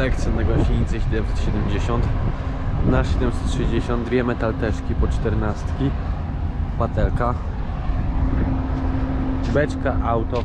Action na gościnicy 770 na 760, dwie metalteszki po 14, patelka, beczka, auto,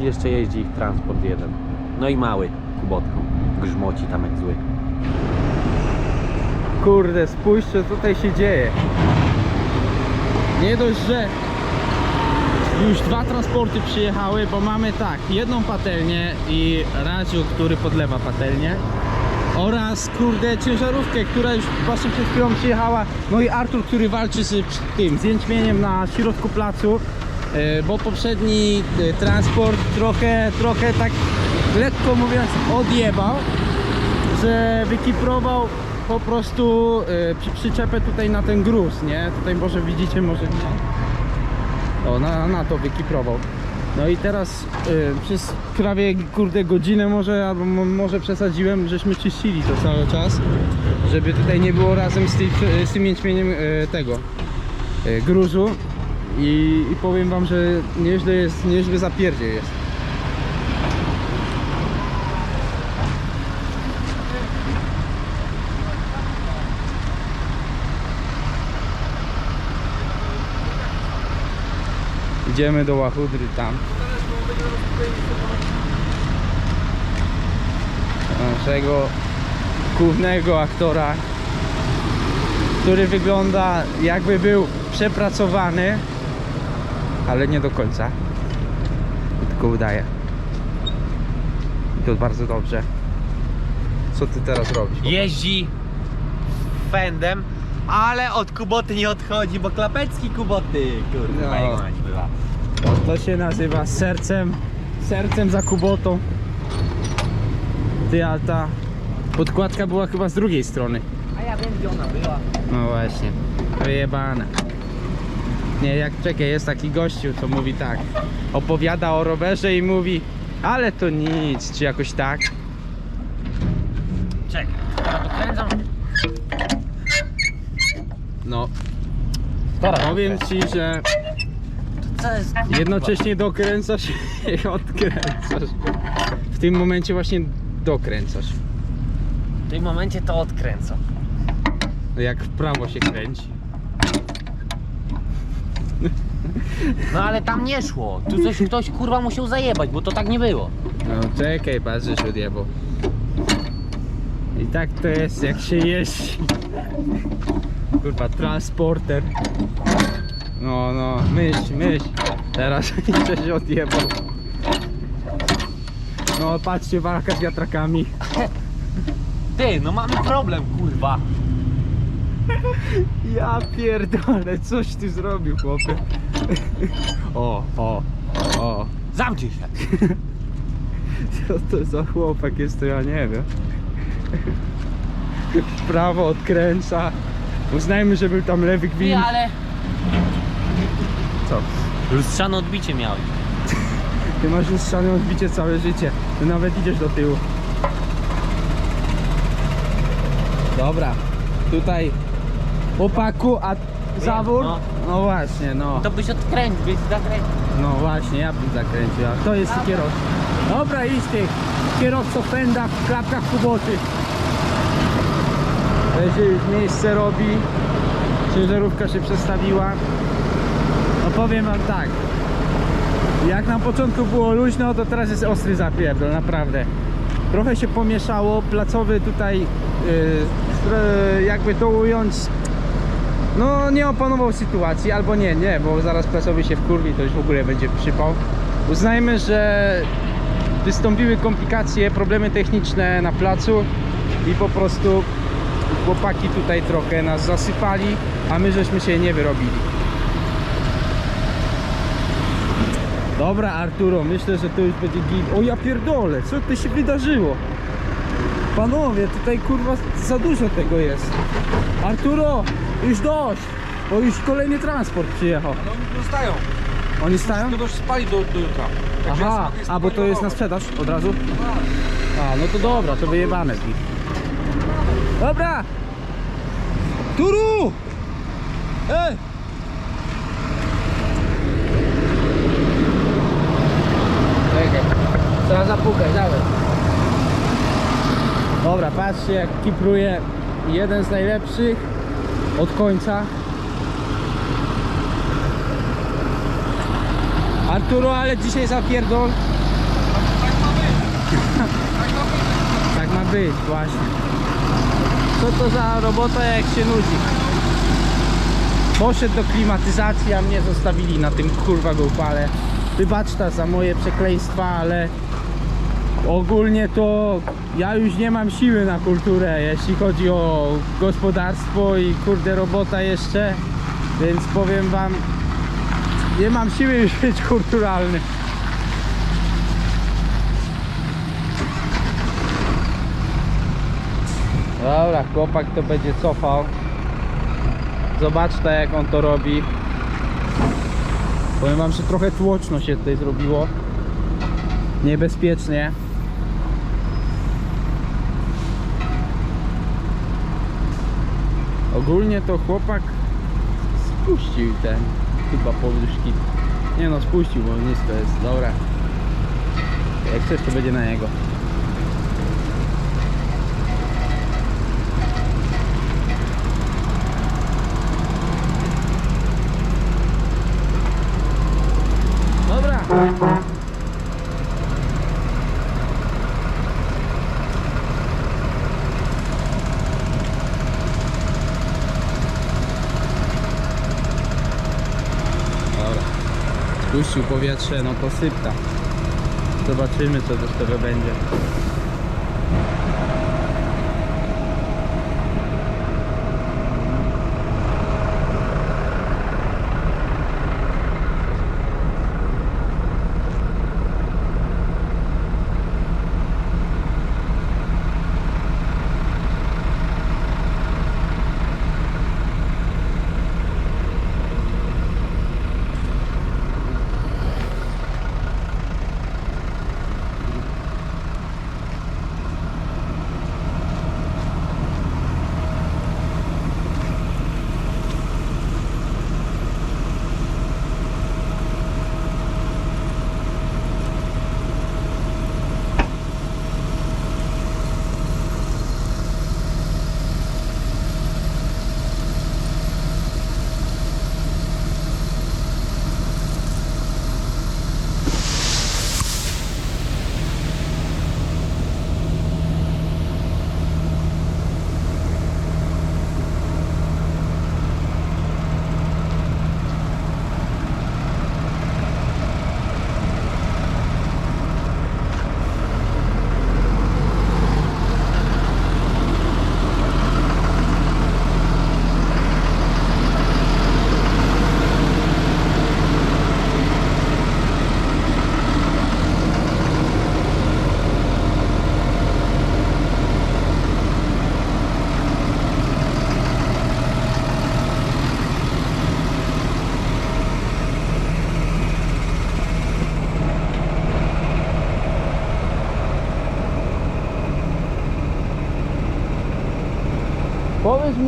jeszcze jeździ ich transport jeden. No i mały kubotką, grzmoci tam jak zły. Kurde, spójrzcie co tutaj się dzieje. Nie dość, że już dwa transporty przyjechały, bo mamy tak, jedną patelnię i Radziu, który podlewa patelnię oraz kurde ciężarówkę, która już właśnie przed chwilą przyjechała no i Artur, który walczy z tym, z jęczmieniem na środku placu e, bo poprzedni e, transport trochę, trochę tak lekko mówiąc odjebał że wykiprował po prostu przy, przyczepę tutaj na ten gruz, nie? Tutaj może widzicie, może nie. O, na, na to wykiprował. No i teraz y, przez prawie kurde godzinę może, albo mo- może przesadziłem, żeśmy czyścili to cały czas, żeby tutaj nie było razem z, tej, z tym jęczmieniem y, tego y, gruzu i, i powiem wam, że nieźle jest, nieźle zapierdzie jest. Idziemy do Łachudry tam. Naszego głównego aktora, który wygląda jakby był przepracowany, ale nie do końca. Tylko udaje. I to bardzo dobrze. Co ty teraz robisz? jeździ fendem, ale od Kuboty nie odchodzi, bo klapecki Kuboty, kurde, No. bywa. To się nazywa sercem, sercem za kubotą. Ty, a ta podkładka była chyba z drugiej strony. A ja wiem gdzie ona była. No właśnie, wyjebane. Nie, jak czekaj, jest taki gościu, co mówi tak. Opowiada o rowerze i mówi, ale to nic, czy jakoś tak. Czekaj, teraz dokręcam. No, Teraz powiem ci, że Co jest? jednocześnie dokręcasz i odkręcasz. W tym momencie właśnie dokręcasz. W tym momencie to odkręcam. Jak w prawo się kręci. No ale tam nie szło. Tu coś ktoś kurwa musiał zajebać, bo to tak nie było. No czekaj, patrz, że się odjebał. I tak to jest, jak się jeździ. Kurwa, transporter. No, no, myśl, myśl. Teraz jeszcze się odjebał. No, patrzcie, walka z wiatrakami. Ty, no mamy problem, kurwa. Ja pierdolę, coś ty zrobił, chłopie. O, o, o. Zamknij się. Co to za chłopak jest, to ja nie wiem. W prawo odkręca. Uznajmy, że był tam lewy Ty, gwint. ale Co? lustrzane odbicie miałeś. Ty masz lustrzane odbicie całe życie. Ty nawet idziesz do tyłu. Dobra. Tutaj chłopaku, a zawór? no. No właśnie, no. To byś odkręcił, byś zakręcił. No właśnie, ja bym zakręcił, a to jest kierowca. Dobra, idź ty, kierowco pęda w klapkach kuboty. Leży już miejsce robi, ciężarówka się przestawiła. Powiem wam tak, jak na początku było luźno, to teraz jest ostry zapierdol, naprawdę. trochę się pomieszało. Placowy tutaj, yy, jakby to ująć, no nie opanował sytuacji, albo nie, nie, bo zaraz placowy się wkurwi, to już w ogóle będzie przypał. Uznajmy, że wystąpiły komplikacje, problemy techniczne na placu i po prostu chłopaki tutaj trochę nas zasypali, a my żeśmy się nie wyrobili. Dobra Arturo, myślę, że to już będzie git. O ja pierdolę, co to się wydarzyło? Panowie, tutaj kurwa za dużo tego jest. Arturo, już dość, bo już kolejny transport przyjechał. No oni zostają. Oni stają? Tylko już spali do, do jutra. Także Aha, jest- a bo to jest na sprzedaż od razu? A, no to dobra, to wyjebane z nich. Dobra! Turu! Ej! Trzeba zapukać, dawaj. Dobra, patrzcie jak kipruje jeden z najlepszych od końca. Arturo, ale dzisiaj zapierdol. Tak ma być, właśnie. Co to za robota jak się nudzi? Poszedł do klimatyzacji, a mnie zostawili na tym kurwa. Wybacz ta za moje przekleństwa, ale ogólnie to ja już nie mam siły na kulturę, jeśli chodzi o gospodarstwo i kurde robota jeszcze. Więc powiem wam, nie mam siły już być kulturalny. Dobra, chłopak to będzie cofał. Zobaczcie jak on to robi. Powiem wam, że trochę tłoczno się tutaj zrobiło. Niebezpiecznie. Ogólnie to chłopak spuścił ten chyba poduszki. Nie no, spuścił, bo nisko jest. Dobra. Jak chcesz, to będzie na. Dobra. Dobra. Spuścił powietrze, no to sypta. Zobaczymy co z tego będzie.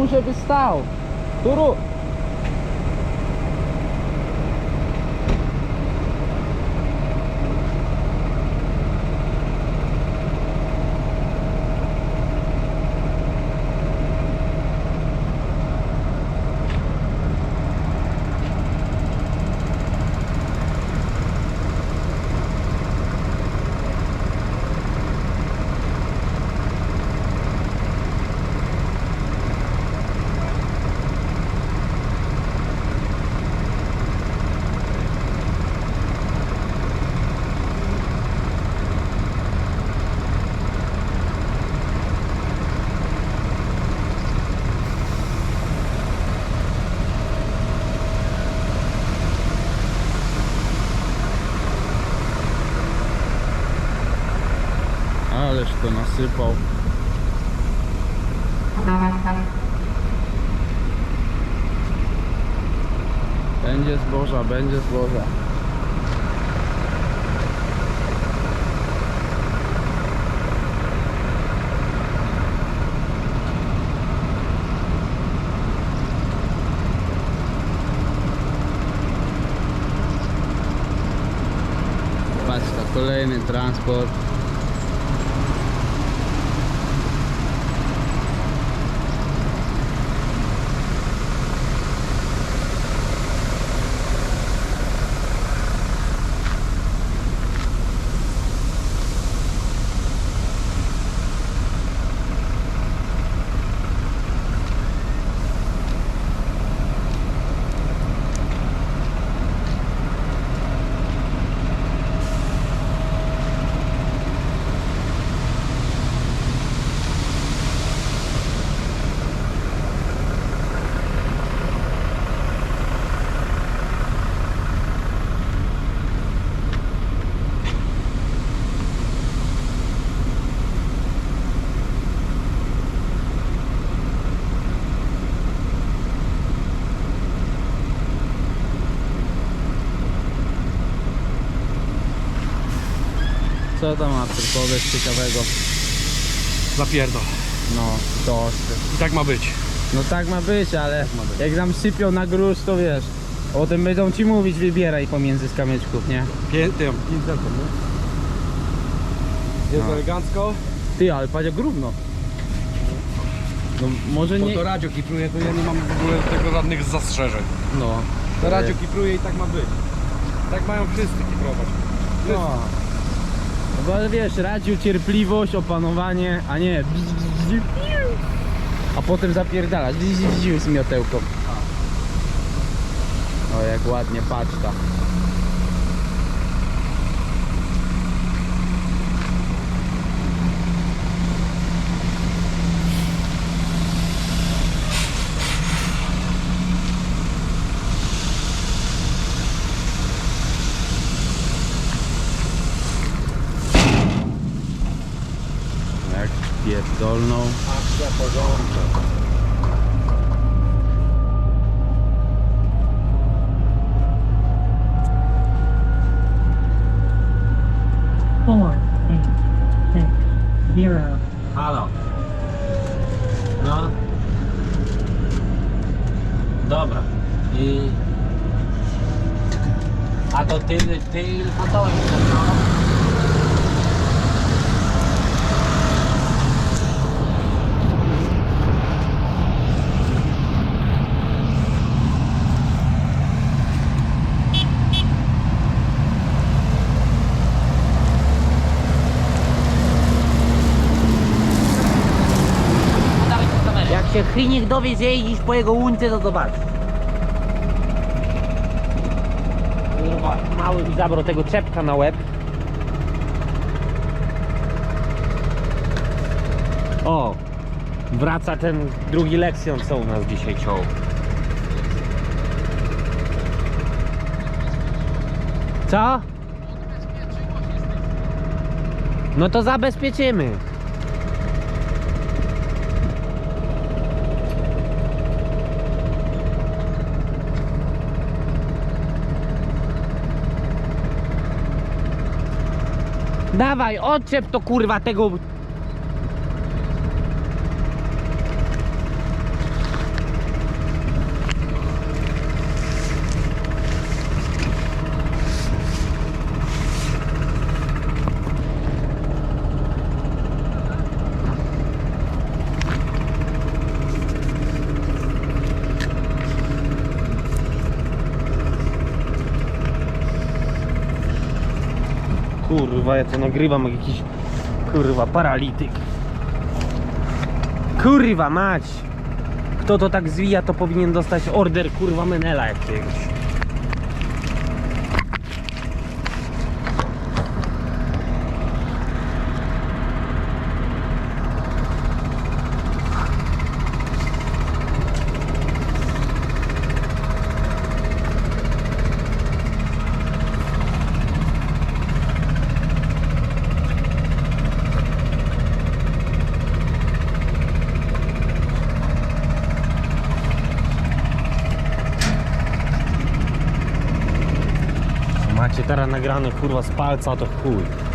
Powiedz mu, żeby stał. Turu. Będzie zboża, będzie zboża. Patrz, kolejny transport. Tam Artur powiesz ciekawego? Zapierdol. No, to I tak ma być. No tak ma być, ale jak nam sypią na grusz, to wiesz. O tym będą ci mówić, wybieraj pomiędzy z kamyczków, nie? Pię, tym, pincetem, nie? Jest No. elegancko. Ty, ale jak równo. No może Bo nie... to radio kipruje, to ja nie mam w ogóle do tego żadnych zastrzeżeń. No. To radio kipruje i tak ma być. Tak mają wszyscy kiprować. No. No bo wiesz, radził cierpliwość, opanowanie, a nie a potem zapierdalać z miotełką. O jak ładnie paczka. Jak pierdolną. four, eight, six, zero. Halo. No. Dobra. I... A to ty, ty. Jak się Chrynik dowie, że jeździsz po jego łunce, to zobacz. Mały zabrał tego czepka na łeb. O! Wraca ten drugi lekcjon, co u nas dzisiaj ciął. Co? No to zabezpieczymy. Dawaj, odczep to kurwa tego. Kurwa, ja to nagrywam jak jakiś kurwa paralityk. Kurwa mać! Kto to tak zwija, to powinien dostać order kurwa Menela jakiegoś. macie teraz nagrane kurwa z palca, to chuj.